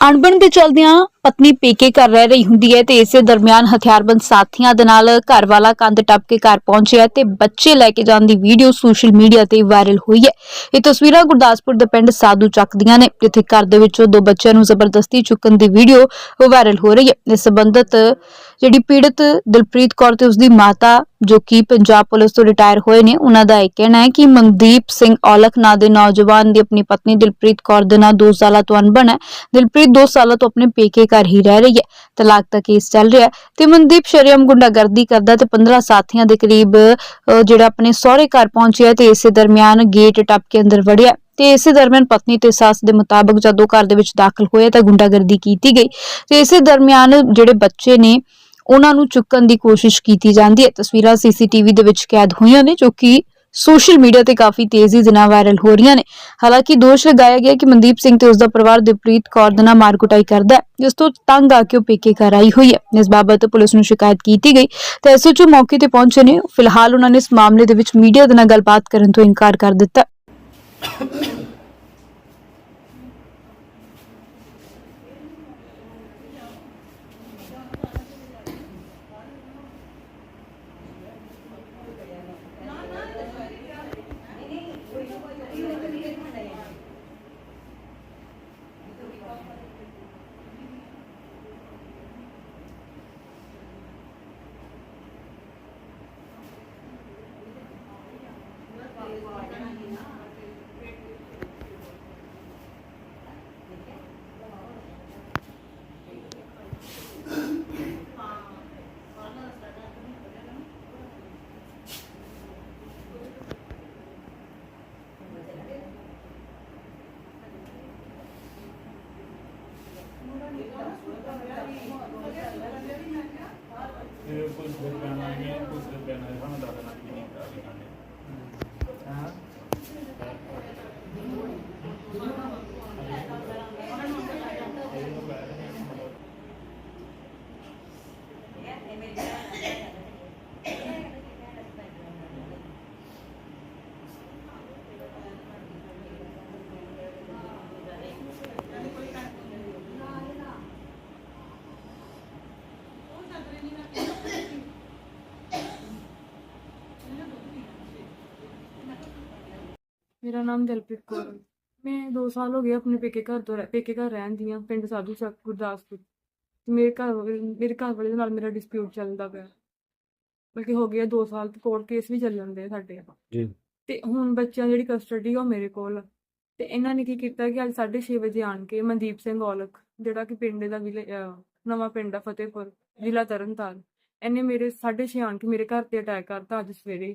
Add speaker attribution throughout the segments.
Speaker 1: ਅਣਬਣ ਦੇ ਚਲਦਿਆਂ ਪਤਨੀ ਪੇਕੇ ਘਰ ਰਹਿ ਰਹੀ ਹੁੰਦੀ ਹੈ ਤੇ ਇਸੇ ਦਰਮਿਆਨ ਹਥਿਆਰਬੰਦ ਸਾਥੀਆਂ ਦੇ ਨਾਲ ਘਰ ਵਾਲਾ ਕੰਧ ਟੱਪ ਕੇ ਘਰ ਪਹੁੰਚਿਆ ਤੇ ਬੱਚੇ ਲੈ ਕੇ ਜਾਣ ਦੀ ਵੀਡੀਓ ਸੋਸ਼ਲ ਮੀਡੀਆ ਤੇ ਵਾਇਰਲ ਹੋਈ ਹੈ। ਇਹ ਤਸਵੀਰਾਂ ਗੁਰਦਾਸਪੁਰ ਦੇ ਪਿੰਡ ਸਾਧੂ ਚੱਕ ਦੀਆਂ ਨੇ, ਜਿੱਥੇ ਘਰ ਦੇ ਵਿੱਚੋਂ ਦੋ ਬੱਚਿਆਂ ਨੂੰ ਜ਼ਬਰਦਸਤੀ ਚੁੱਕਣ ਦੀ ਵੀਡੀਓ ਵਾਇਰਲ ਹੋ ਰਹੀ ਹੈ। ਇਸ ਸੰਬੰਧਤ ਜਿਹੜੀ ਪੀੜਤ ਦਿਲਪ੍ਰੀਤ ਕੌਰ ਤੇ ਉਸਦੀ ਮਾਤਾ, ਜੋ ਕਿ ਪੰਜਾਬ ਪੁਲਿਸ ਤੋਂ ਰਿਟਾਇਰ ਹੋਏ ਨੇ, ਉਹਨਾਂ ਦਾ ਇਹ ਕਹਿਣਾ ਹੈ ਕਿ ਮਨਦੀਪ ਸਿੰਘ ਔਲਖ ਨਾਂ ਦੇ ਨੌਜਵਾਨ ਦੀ ਆਪਣੀ ਪਤਨੀ ਦਿਲਪ੍ਰੀਤ ਕੌਰ ਦੇ ਨਾਲ 2 ਸਾਲਾਂ ਤੋਂ ਅਣਬਣ ਹੈ। ਦਿਲਪ੍ਰੀਤ 2 ਸਾਲਾਂ ਤੋਂ ਆਪਣੇ ਪੇਕੇ ਘਰ ਹੀ ਰਹਿ ਰਹੀ ਹੈ। ਤਲਾਕ ਦਾ ਕੇਸ ਚੱਲ ਰਿਹਾ ਤੇ ਮਨਦੀਪ ਸ਼ਰੇਆਮ ਗੁੰਡਾਗਰਦੀ ਕਰਦਾ ਤੇ 15 ਸਾਥੀਆਂ ਦੇ ਕਰੀਬ ਜਿਹੜਾ ਆਪਣੇ ਸਹੁਰੇ ਘਰ ਪਹੁੰਚਿਆ ਤੇ ਇਸੇ ਦਰਮਿਆਨ ਗੇਟ ਟੱਪ ਕੇ ਅੰਦਰ ਵੜਿਆ। ਤੇ ਇਸੇ ਦਰਮਿਆਨ ਪਤਨੀ ਤੇ ਸੱਸ ਦੇ ਮੁਤਾਬਕ ਜਦੋਂ ਘਰ ਦੇ ਵਿੱਚ ਦਾਖਲ ਹੋਇਆ ਤਾਂ ਗੁੰਡਾਗਰਦੀ ਕੀਤੀ ਗਈ। ਤੇ ਇਸੇ ਦਰਮਿਆਨ ਜਿਹੜੇ ਬੱਚੇ ਨੇ, ਉਹਨਾਂ ਨੂੰ ਚੁੱਕਣ ਦੀ ਕੋਸ਼ਿਸ਼ ਕੀਤੀ ਜਾਂਦੀ ਹੈ। ਤਸਵੀਰਾਂ ਸੀਸੀਟੀਵੀ ਦੇ ਵਿੱਚ ਕੈਦ ਹੋਈਆਂ ਨੇ ਜੋ ਕਿ ਸੋਸ਼ਲ ਮੀਡੀਆ ਤੇ ਕਾਫੀ ਤੇਜ਼ੀ ਦੇ ਨਾਲ ਵਾਇਰਲ ਹੋ ਰਹੀਆਂ ਨੇ। ਹਾਲਾਂਕਿ ਦੋਸ਼ ਲਗਾਇਆ ਗਿਆ ਕਿ ਮਨਦੀਪ ਸਿੰਘ ਤੇ ਉਸ ਦਾ ਪਰਿਵਾਰ ਦਿਲਪ੍ਰੀਤ ਕੌਰ ਦੇ ਨਾਲ ਮਾਰਕੁਟਾਈ ਕਰਦਾ ਹੈ, ਜਿਸ ਤੋਂ ਤੰਗ ਆ ਕੇ ਉਹ ਪੇਕੇ ਘਰ ਆਈ ਹੋਈ ਹੈ। ਇਸ ਬਾਬਤ ਪੁਲਿਸ ਨੂੰ ਸ਼ਿਕਾਇਤ ਕੀਤੀ ਗਈ ਤੇ ਐਸਐਚਓ ਮੌਕੇ ਤੇ ਪਹੁੰਚੇ ਨੇ। ਫਿਲਹਾਲ ਉਹਨਾਂ ਨੇ ਇਸ ਮਾਮਲੇ ਦੇ ਵਿੱਚ ਮੀਡੀਆ ਦੇ ਨਾਲ ਗੱਲਬਾਤ ਕਰਨ ਤੋਂ ਇਨਕਾਰ ਕਰ ਦਿੱਤਾ।
Speaker 2: ਕੁਝ ਫਿਰ ਪੈਣਾ ਹੈ ਕੁਝ ਫਿਰ ਪੈਣਾ ਹੈ ਸਾਨੂੰ ਦੱਸ
Speaker 3: ਮੇਰਾ ਨਾਮ ਦਿਲਪ੍ਰੀਤ ਕੌਰ ਹੈ। ਮੈਂ 2 ਸਾਲ ਹੋ ਗਏ ਆਪਣੇ ਪੇਕੇ ਘਰ ਤੋਂ ਰਹਿ- ਪੇਕੇ ਘਰ ਰਹਿਣ ਦੀ ਹਾਂ ਪਿੰਡ ਸਾਧੂ ਚੱਕ ਗੁਰਦਾਸਪੁਰ ਤੇ ਮੇਰੇ ਘਰ ਵਾਲੇ- ਮੇਰੇ ਘਰ ਵਾਲੇ ਦੇ ਨਾਲ ਮੇਰਾ ਡਿਸਪਿਊਟ ਚੱਲਦਾ ਪਿਆ ਬਲਕਿ ਹੋ ਗਿਆ 2 ਸਾਲ ਤੇ ਕੋਰਟ ਕੇਸ ਵੀ ਚੱਲ ਜਾਂਦੇ ਆ ਸਾਡੇ
Speaker 2: ਜੀ।
Speaker 3: ਤੇ ਹੁਣ ਬੱਚਿਆਂ ਦੀ ਜਿਹੜੀ ਕਸਟਡੀ ਆ ਉਹ ਮੇਰੇ ਕੋਲ ਆ। ਤੇ ਇਹਨਾਂ ਨੇ ਕੀ ਕੀਤਾ ਕਿ ਅੱਜ 6:30 ਵਜੇ ਆਣ ਕੇ ਮਨਦੀਪ ਸਿੰਘ ਔਲਖ ਜਿਹੜਾ ਕਿ ਪਿੰਡ ਦਾ ਵਿਲੇ ਅਹ ਨਵਾਂ ਪਿੰਡ ਆ ਫਤਿਹਪੁਰ ਜ਼ਿਲ੍ਹਾ ਤਰਨਤਾਰਨ ਇਹਨੇ ਮੇਰੇ 6:30 ਆਣ ਕੇ ਮੇਰੇ ਘਰ ਤੇ ਅਟੈਕ ਕਰਤਾ ਅੱਜ ਸਵੇਰੇ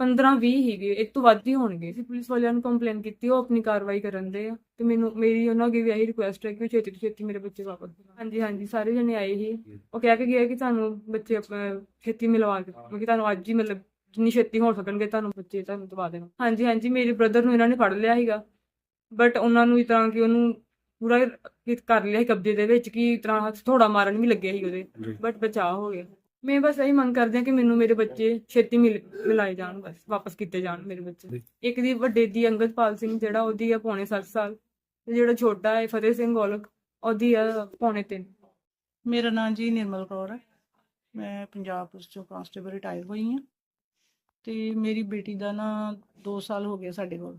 Speaker 3: 15 20 ਹੀਗੇ ਇਹ ਤੋਂ ਵੱਧ ਹੀ ਹੋਣਗੇ। ਅਸੀਂ ਪੁਲਿਸ ਵਾਲਿਆਂ ਨੂੰ ਕੰਪਲੇਨ ਕੀਤੀ ਉਹ ਆਪਣੀ ਕਾਰਵਾਈ ਕਰਨ ਦੇ ਆ। ਤੇ ਮੈਨੂੰ ਮੇਰੀ ਉਹਨਾਂ ਅੱਗੇ ਵੀ ਇਹੀ ਰਿਕੁਐਸਟ ਹੈ ਕਿ ਉਹ ਛੇਤੀ ਤੋਂ ਛੇਤੀ ਮੇਰੇ ਬੱਚੇ ਵਾਪਸ ਦਿਵਾਉਣ। ਹਾਂਜੀ ਹਾਂਜੀ ਸਾਰੇ ਜਣੇ ਆਏ ਸੀ। ਉਹ ਕਹਿ ਕੇ ਗਏ ਕਿ ਤੁਹਾਨੂੰ ਬੱਚੇ ਛੇਤੀ ਮਿਲਵਾ ਕੇ ਕਿਉਂਕਿ ਤੁਹਾਨੂੰ ਅੱਜ ਹੀ ਮਤਲਬ ਜਿੰਨੀ ਛੇਤੀ ਹੋ ਸਕਣਗੇ ਤੁਹਾਨੂੰ ਬੱਚੇ ਤੁਹਾਨੂੰ ਦਵਾ ਦੇਣਾ। ਹਾਂਜੀ ਹਾਂਜੀ ਮੇਰੇ ਬ੍ਰਦਰ ਨੂੰ ਇਹਨਾਂ ਨੇ ਫੜ ਲਿਆ ਸੀਗਾ। ਬਟ ਉਹਨਾਂ ਨੂੰ ਇਸ ਤਰ੍ਹਾਂ ਕਿ ਉਹਨੂੰ ਪੂਰਾ ਕਰ ਲਿਆ ਸੀ ਕਬਜ਼ੇ ਦੇ ਵਿੱਚ ਕਿ ਇਸ ਤਰ੍ਹਾਂ ਥੋੜਾ ਮਾਰਨ ਵੀ ਲੱਗਿਆ ਸੀ ਉਹਦੇ। ਬਟ ਬਚਾਅ ਹੋ ਗਿਆ। ਮੈਂ ਬਸ ਇਹੀ ਮੰਗ ਕਰਦੀ ਹਾਂ ਕਿ ਮੈਨੂੰ ਮੇਰੇ ਬੱਚੇ ਛੇਤੀ ਮਿਲ ਮਿਲਾਏ ਜਾਣ ਬਸ ਵਾਪਸ ਕੀਤੇ ਜਾਣ ਮੇਰੇ ਬੱਚੇ। ਇੱਕ ਦੀ ਵੱਡੇ ਦੀ ਅੰਗਦਪਾਲ ਸਿੰਘ ਜਿਹੜਾ ਉਹਦੀ ਆ ਪੌਣੇ 7 ਸਾਲ। ਤੇ ਜਿਹੜਾ ਛੋਟਾ ਹੈ ਫਤਿਹ ਸਿੰਘ ਗੋਲਕ ਉਹਦੀ ਆ ਪੌਣੇ 3
Speaker 4: ਮੇਰਾ ਨਾਮ ਜੀ ਨਿਰਮਲ ਕੌਰ ਹੈ। ਮੈਂ ਪੰਜਾਬ ਪੁਲਿਸ ਚੋਂ ਕਾਂਸਟੇਬਲ ਰਿਟਾਇਰ ਹੋਈ ਹਾਂ। ਤੇ ਮੇਰੀ ਬੇਟੀ ਦਾ ਨਾ 2 ਸਾਲ ਹੋ ਗਏ ਸਾਡੇ ਕੋਲ।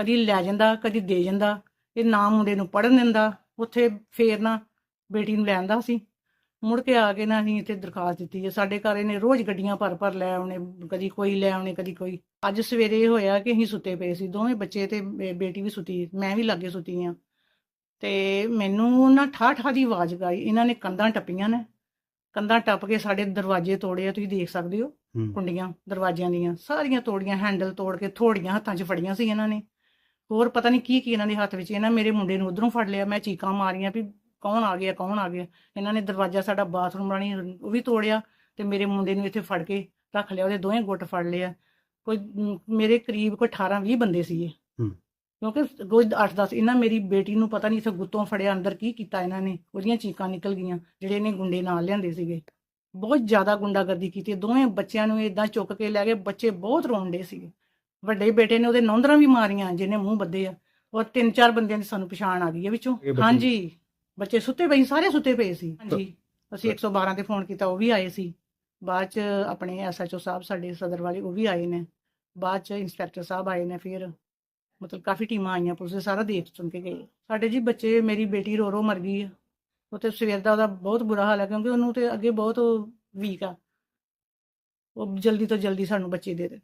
Speaker 4: ਕਦੀ ਲੈ ਜਾਂਦਾ ਕਦੀ ਦੇ ਜਾਂਦਾ ਇਹ ਨਾ ਮੁੰਡੇ ਨੂੰ ਪੜਨ ਦਿੰਦਾ ਉੱਥੇ ਫੇਰ ਨਾ ਬੇਟੀ ਨੂੰ ਲੈਂਦਾ ਸੀ। ਮੁੜ ਕੇ ਆ ਕੇ ਨਾ ਅਸੀਂ ਇੱਥੇ ਦਰਖਾਸਤ ਦਿੱਤੀ ਹੈ ਸਾਡੇ ਘਰ ਇਹਨੇ ਰੋਜ਼ ਗੱਡੀਆਂ ਭਰ ਭਰ ਲੈ ਆਉਣੇ ਕਦੀ ਕੋਈ ਲੈ ਆਉਣੇ ਕਦੀ ਕੋਈ। ਅੱਜ ਸਵੇਰੇ ਇਹ ਹੋਇਆ ਕਿ ਅਸੀਂ ਸੁੱਤੇ ਪਏ ਸੀ ਦੋਵੇਂ ਬੱਚੇ ਤੇ ਬੇਟੀ ਵੀ ਸੁੱਤੀ ਮੈਂ ਵੀ ਲਾਗੇ ਸੁੱਤੀ ਆ ਤੇ ਮੈਨੂੰ ਨਾ ਠਾ ਠਾ ਦੀ ਆਵਾਜ਼ ਗਾਈ ਇਹਨਾਂ ਨੇ ਕੰਧਾਂ ਟੱਪੀਆਂ ਨੇ ਕੰਧਾਂ ਟੱਪ ਕੇ ਸਾਡੇ ਦਰਵਾਜ਼ੇ ਤੋੜੇ ਆ ਤੁਸੀਂ ਦੇਖ ਸਕਦੇ ਹੂੰ। ਕੁੰਡੀਆਂ ਦਰਵਾਜ਼ਿਆਂ ਦੀਆਂ ਸਾਰੀਆਂ ਤੋੜੀਆਂ ਹੈਂਡਲ ਤੋੜ ਕੇ ਥੋੜੀਆਂ ਹੱਥਾਂ 'ਚ ਫੜੀਆਂ ਸੀ ਇਹਨਾਂ ਨੇ। ਹੋਰ ਪਤਾ ਨਹੀਂ ਕੀ ਕੀ ਇਹਨਾਂ ਦੇ ਹੱਥ ਵਿੱਚ ਇਹਨਾਂ ਮੇਰੇ ਮੁੰਡੇ ਨੂੰ ਉਧਰੋਂ ਫੜ ਲਿਆ ਮੈਂ ਚੀਕਾਂ ਮਾਰੀਆਂ ਵੀ ਕੌਣ ਆ ਗਿਆ ਕੌਣ ਆ ਗਿਆ। ਇਹਨਾਂ ਨੇ ਦਰਵਾਜ਼ਾ ਸਾਡਾ ਬਾਥਰੂਮ ਰਾਣੀ ਉਹ ਵੀ ਤੋੜਿਆ ਤੇ ਮੇਰੇ ਮੁੰਡੇ ਨੂੰ ਇੱਥੇ ਫੜ ਕੇ ਰੱਖ ਲਿਆ ਉਹਦੇ ਦੋਵੇਂ ਗੁੱਟ ਫੜ ਲਿਆ ਕੋਈ ਮੇਰੇ ਕਰੀਬ ਕੋਈ 18 20 ਬੰਦੇ ਸੀ ਇਹ
Speaker 5: ਹੂੰ।
Speaker 4: ਕਿਉਂਕਿ ਰੋਜ਼ 8 10 ਇਹਨਾਂ ਮੇਰੀ ਬੇਟੀ ਨੂੰ ਪਤਾ ਨਹੀਂ ਇੱਥੇ ਗੁੱਤੋਂ ਫੜਿਆ ਅੰਦਰ ਕੀ ਕੀਤਾ ਇਹਨਾਂ ਨੇ ਉਹਦੀਆਂ ਚੀਕਾਂ ਨਿਕਲ ਗਈਆਂ ਜਿਹੜੇ ਇਹਨੇ ਗੁੰਡੇ ਨਾਲ ਲਿਆਂਦੇ ਸੀਗੇ। ਬਹੁਤ ਜ਼ਿਆਦਾ ਗੁੰਡਾਗਰਦੀ ਕੀਤੀ ਦੋਵੇਂ ਬੱਚਿਆਂ ਨੂੰ ਇਦਾਂ ਚੁੱਕ ਕੇ ਲੈ ਗਏ ਬੱਚੇ ਬਹੁਤ ਰੋਂਦੇ ਸੀਗੇ। ਵੱਡੇ ਬੇਟੇ ਨੇ ਉਹਦੇ ਨੌਂਦਰਾਂ ਵੀ ਮਾਰੀਆਂ ਜਿਹਨੇ ਮੂੰਹ ਬੱਦੇ ਆ। ਔਰ ਤਿੰਨ ਚਾਰ ਬੰਦਿਆਂ ਦੀ ਸਾਨੂੰ ਪਛਾਣ ਆ ਗਈ ਹੈ ਵਿੱਚੋਂ।
Speaker 5: ਇਹ ਬੱਚੇ-
Speaker 4: ਹਾਂਜੀ ਬੱਚੇ ਸੁੱਤੇ ਪਏ ਸੀ, ਸਾਰੇ ਸੁੱਤੇ ਪਏ ਸੀ। ਹਾਂਜੀ ਅਸੀਂ 112 ਤੇ ਫੋਨ ਕੀਤਾ ਉਹ ਵੀ ਆਏ ਸੀ। ਬਾਅਦ ਚ ਆਪਣੇ ਐਸਐਚਓ ਸਾਹਿਬ ਸਾਡੇ ਸਦਰ ਵਾਲੇ ਉਹ ਵੀ ਆਏ ਨੇ। ਬਾਅਦ ਚ ਇੰਸਪੈਕਟਰ ਸਾਹਿਬ ਆਏ ਨੇ ਫਿਰ। ਮਤਲਬ ਕਾਫੀ ਟੀਮਾਂ ਆਈਆਂ ਪੁਲਿਸ ਦੇ ਸਾਰਾ ਦੇਖ ਸੁਣ ਕੇ ਗਏ। ਸਾਡੇ ਜੀ ਬੱਚੇ ਮੇਰੀ ਬੇਟੀ ਰੋ ਰੋ ਮਰ ਗਈ ਆ। ਉਹ ਤੇ ਸਵੇਰ ਦਾ ਉਹਦਾ ਬਹੁਤ ਬੁਰਾ ਹਾਲ ਹੈ ਕਿਉਂਕਿ ਉਹਨੂੰ ਤੇ ਅੱਗੇ ਬਹੁਤ ਵੀਕ ਆ। ਉਹ ਜਲਦੀ ਤੋਂ ਜਲਦੀ ਸਾਨੂੰ ਬੱਚੇ ਦੇ ਦੇ।